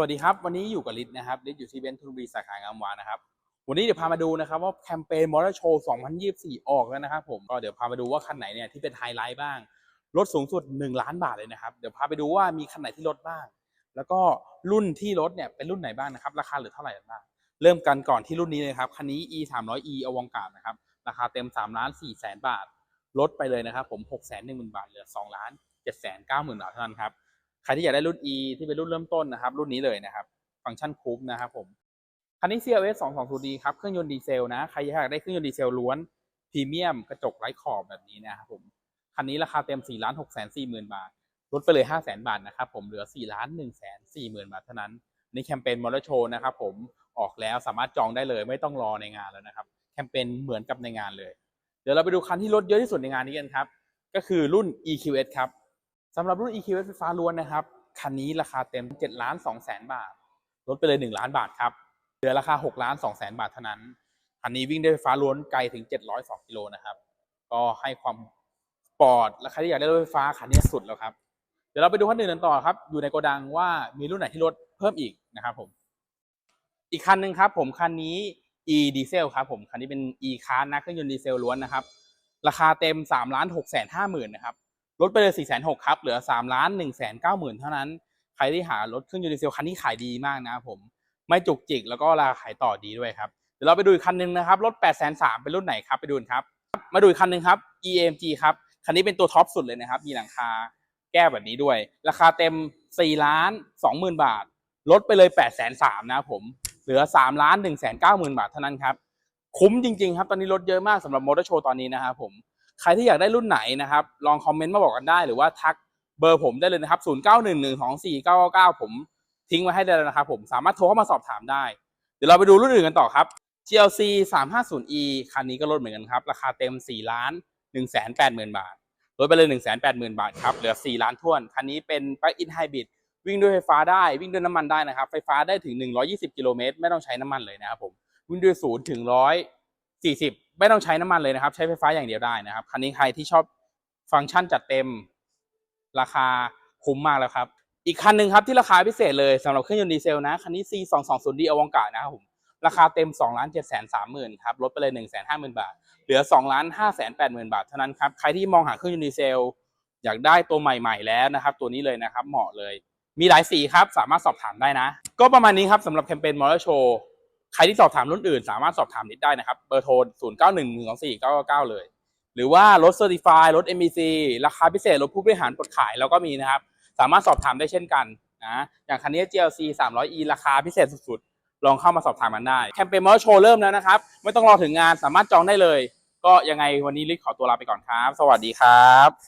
สวัสดีครับ วันนี้อยู่กับลิศนะครับลิศอยู่ที่เบนทุนบุรีสาขางามวานะครับ วันนี้เดี๋ยวพามาดูนะครับว่าแคมเปญมอเตอร์โชว์ 2024 ออกแล้วนะครับผมก็เดี๋ยวพามาดูว่าคันไหนเนี่ยที่เป็นไฮไลท์บ้างลดสูงสุด 1 ล้านบาทเลยนะครับ เดี๋ยวพาไปดูว่ามีคันไหนที่ลดบ้าง แล้วก็รุ่นที่ลดเนี่ยเป็นรุ่นไหนบ้างนะครับ ราคาเหลือเท่าไหร่บ้างเริ่มกันก่อนที่รุ่นนี้เลยครับคันนี้ e 3 0 0 e อวงการนะครับราคาเต็ม3ล้าน4แสนบาท ลดไปเลยนะครับผม6 1 0 0 0 0 บาทเหลือ2ล้าน7 9 0 0 0 0บาทเท่านั้นครับ ใครที่อยากได้รุ่น e ที่เป็นรุ่นเริ่มต้นนะครับ รุ่นนี้เลยนะครับ ฟังก์ชันคุ้มนะครับผม คันนี้ CLS 220D ครับ เครื่องยนต์ดีเซลนะ ใครอยากได้เครื่องยนต์ดีเซลล้วนพรีเมียมกระจกไร้ขอบแบบนี้นะครับผม คันนี้ราคาเต็ม4ล้าน6แสน4หมื่นบาท ลดไปเลย 5 0 0แสนบาทนะครับผม เหลือ4ล้าน1แสน4หมื่นบาทเท่านั้น ในแคมเปญมอเตอร์โชว์นะครับผม ออกแล้วสามารถจองได้เลย ไม่ต้องรอในงานแล้วนะครับ แคมเปญเหมือนกับในงานเลย เดี๋ยวเราไปดูคันที่ลดเยอะที่สุดในงานนี้กันครับ ก็คือรุ่น EQS ครับ สำหรับรุ่น EQS ไฟฟ้าล้วนนะครับ คันนี้ราคาเต็ม7ล้าน2แสนบาท ลดไปเลย 1 ล้านบาทครับ เหลือราคา6ล้าน2แสนบาทเท่านั้น คันนี้วิ่งได้ไฟฟ้าล้วนไกลถึง 702กิโลนะครับ ก็ให้ความสปอร์ตและใครที่อยากได้รถไฟฟ้าคันนี้สุดแล้วครับ เดี๋ยวเราไปดูคันอื่นกันต่อครับ อยู่ในโกดังว่ามีรุ่นไหนที่ลดเพิ่มอีกนะครับผม อีกคันหนึ่งครับผมคันนี้ e ดีเซลครับผมคันนี้เป็น e คาร์นะเครื่องยนต์ดีเซลล้วนนะครับ ราคาเต็ม3ล้าน6แสน5หมื่นนะครับ ลดไปเลย4แสน6ครับ เหลือ3ล้าน1แสน9หมื่นเท่านั้น ใครที่หารถเครื่องยนต์ดีเซลคันนี้ขายดีมากนะครับผม ไม่จุกจิกแล้วก็ราคาขายต่อดีด้วยครับ เดี๋ยวเราไปดูอีกคันหนึงนะครับ รถ8 3 0 0 0เป็นรุ่นไหนครับ ไปดูครับ มาดูอีกคันหนึงครับ EMG ครับ คันนี้เป็นตัวท็อปสุดเลยนะครับ มีหลังคาแก้แบบนี้ด้วย ราคาเต็ม4ล้าน2หมื่นบาท ลดไปเลย8 3 0 0 0นะครับผม เหลือ3ล้าน1 9 0 0 0 0บาทเท่านั้นครับ คุ้มจริงๆครับ ตอนนี้ลดเยอะมากสำหรับมอเตอร์โชว์ตอนนี้นะครับผม ใครที่อยากได้รุ่นไหนนะครับ ลองคอมเมนต์มาบอกกันได้ หรือว่าทักเบอร์ผมได้เลยนะครับ 0 9 1 1 2 4 9 9 9 ผมทิ้งไว้ให้ได้แล้วนะครับ ผมสามารถโทรเข้ามาสอบถามได้ เดี๋ยวเราไปดูรุ่นอื่นกันต่อครับ GLC 350e คันนี้ก็ลดเหมือนกันครับ ราคาเต็ม 4 ล้าน 1 8 0 0 0 0 บาท ลดไปเลย 1 8 0 0 0 0 บาทครับ เหลือ 4 ล้านท้วน คันนี้เป็น plug-in hybrid วิ่งด้วยไฟฟ้าได้วิ่งด้วยน้ำมันได้นะครับ ไฟฟ้าได้ถึง 120 กิโลเมตรไม่ต้องใช้น้ำมันเลยนะครับผม วิ่งด้วยศูนย์ถึงร้อยสี่สิบ ไม่ต้องใช้น้ำมันเลยนะครับ ใช้ไฟฟ้าอย่างเดียวได้นะครับ คันนี้ใครที่ชอบฟังก์ชันจัดเต็ม ราคาคุ้มมากแล้วครับ อีกคันหนึ่งครับที่ราคาพิเศษเลยสำหรับเครื่องยนต์ดีเซลนะ คันนี้ C 2 2 0 D อวกาศนะครับผมราคาเต็ม2ล้าน7แสน3หมื่นครับลดไปเลย1แสน5หมื่นบาท เหลือ2ล้าน5แสน8หมื่นบาทเท่านั้นครับใครที่มองหาเครื่องยนต์ดีเซล อยากได้ตัวใหม่ ๆ แล้วนะครับ ตัวนี้เลยนะครับเหมาะเลยมีหลายสีครับสามารถสอบถามได้นะ ก็ประมาณนี้ครับสำหรับแคมเปญมอเตอร์โชว์ ใครที่สอบถามรุ่นอื่น สามารถสอบถามนิดได้นะครับ เบอร์โทร 0 9 1 1 2 4 9 9 9 เลย หรือว่ารถเซอร์ติฟายรถ MEC ราคาพิเศษรถผู้บริหารปลดขายเราก็มีนะครับ สามารถสอบถามได้เช่นกันนะอย่างคันนี้ GLC 300e ราคาพิเศษสุดๆ ลองเข้ามาสอบถามกันได้ แคมเปญมอเตอร์โชว์เริ่มแล้วนะครับ ไม่ต้องรอถึงงานสามารถจองได้เลย ก็ยังไงวันนี้ลิศขอตัวลาไปก่อนครับ สวัสดีครับ